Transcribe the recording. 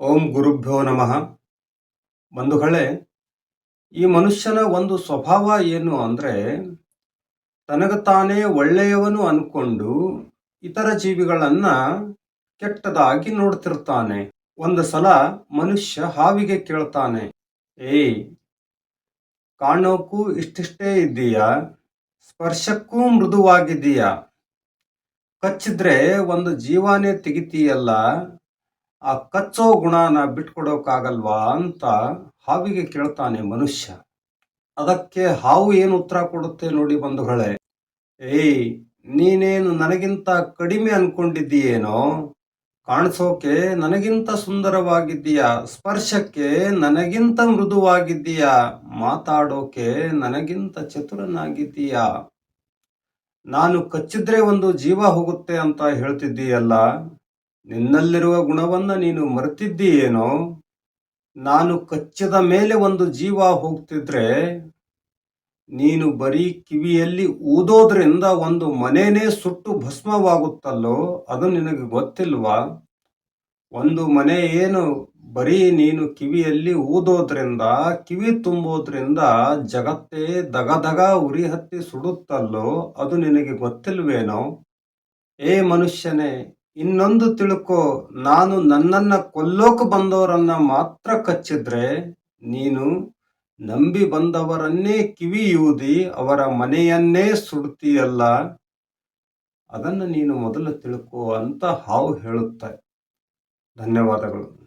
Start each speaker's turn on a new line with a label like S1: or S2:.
S1: ಓಂ ಗುರುಭ್ಯೋ ನಮಃ. ಬಂಧುಗಳೇ, ಈ ಮನುಷ್ಯನ ಒಂದು ಸ್ವಭಾವ ಏನು ಅಂದರೆ ತನಗ ತಾನೇ ಒಳ್ಳೆಯವನು ಅನ್ಕೊಂಡು ಇತರ ಜೀವಿಗಳನ್ನು ಕೆಟ್ಟದಾಗಿ ನೋಡ್ತಿರ್ತಾನೆ. ಒಂದು ಸಲ ಮನುಷ್ಯ ಹಾವಿಗೆ ಕೇಳ್ತಾನೆ, ಏಯ್ ಕಾಣೋಕ್ಕೂ ಇಷ್ಟಿಷ್ಟೇ ಇದ್ದೀಯಾ? ಸ್ಪರ್ಶಕ್ಕೂ ಮೃದುವಾಗಿದ್ದೀಯಾ? ಕಚ್ಚಿದ್ರೆ ಒಂದು ಜೀವಾನೇ ತೆಗಿತೀಯಲ್ಲ? ಆ ಕಚ್ಚೋ ಗುಣನ ಬಿಟ್ಕೊಡೋಕ್ಕಾಗಲ್ವಾ ಅಂತ ಹಾವಿಗೆ ಕೇಳ್ತಾನೆ ಮನುಷ್ಯ. ಅದಕ್ಕೆ ಹಾವು ಏನು ಉತ್ತರ ಕೊಡುತ್ತೆ ನೋಡಿ ಬಂಧುಗಳೇ. ಏಯ್, ನೀನೇನು ನನಗಿಂತ ಕಡಿಮೆ ಅನ್ಕೊಂಡಿದ್ದೀಯೇನೋ? ಕಾಣಿಸೋಕೆ ನನಗಿಂತ ಸುಂದರವಾಗಿದ್ದೀಯಾ? ಸ್ಪರ್ಶಕ್ಕೆ ನನಗಿಂತ ಮೃದುವಾಗಿದ್ದೀಯಾ? ಮಾತಾಡೋಕೆ ನನಗಿಂತ ಚತುರನಾಗಿದ್ದೀಯಾ? ನಾನು ಕಚ್ಚಿದ್ರೆ ಒಂದು ಜೀವ ಹೋಗುತ್ತೆ ಅಂತ ಹೇಳ್ತಿದ್ದೀಯಲ್ಲ. ನಿನ್ನಲ್ಲಿರುವ ಗುಣವನ್ನ ನೀನು ಮರೆತಿದ್ದೀಯೇನೋ? ನಾನು ಕಚ್ಚದ ಮೇಲೆ ಒಂದು ಜೀವ ಹೋಗ್ತಿದ್ರೆ ನೀನು ಬರೀ ಕಿವಿಯಲ್ಲಿ ಊದೋದ್ರಿಂದ ಒಂದು ಮನೆನೇ ಸುಟ್ಟು ಭಸ್ಮವಾಗುತ್ತಲ್ಲೋ? ಅದು ನಿನಗೆ ಗೊತ್ತಿಲ್ವಾ? ಒಂದು ಮನೆ ಏನು ಬರೀ ನೀನು ಕಿವಿಯಲ್ಲಿ ಊದೋದ್ರಿಂದ, ಕಿವಿ ತುಂಬೋದ್ರಿಂದ ಜಗತ್ತೇ ದಗದಗ ಉರಿ ಹತ್ತಿ ಸುಡುತ್ತಲ್ಲೋ? ಅದು ನಿನಗೆ ಗೊತ್ತಿಲ್ವೇನೋ? ಏ ಮನುಷ್ಯನೇ ಇನ್ನೊಂದು ತಿಳ್ಕೊ, ನಾನು ನನ್ನನ್ನ ಕೊಲ್ಲೋಕೆ ಬಂದವರನ್ನ ಮಾತ್ರ ಕಚ್ಚಿದ್ರೆ ನೀನು ನಂಬಿ ಬಂದವರನ್ನೇ ಕಿವಿಯೂದಿ ಅವರ ಮನೆಯನ್ನೇ ಸುಡ್ತೀಯಲ್ಲ? ಅದನ್ನು ನೀನು ಮೊದಲು ತಿಳ್ಕೊ ಅಂತ ಹಾವು ಹೇಳುತ್ತೆ. ಧನ್ಯವಾದಗಳು.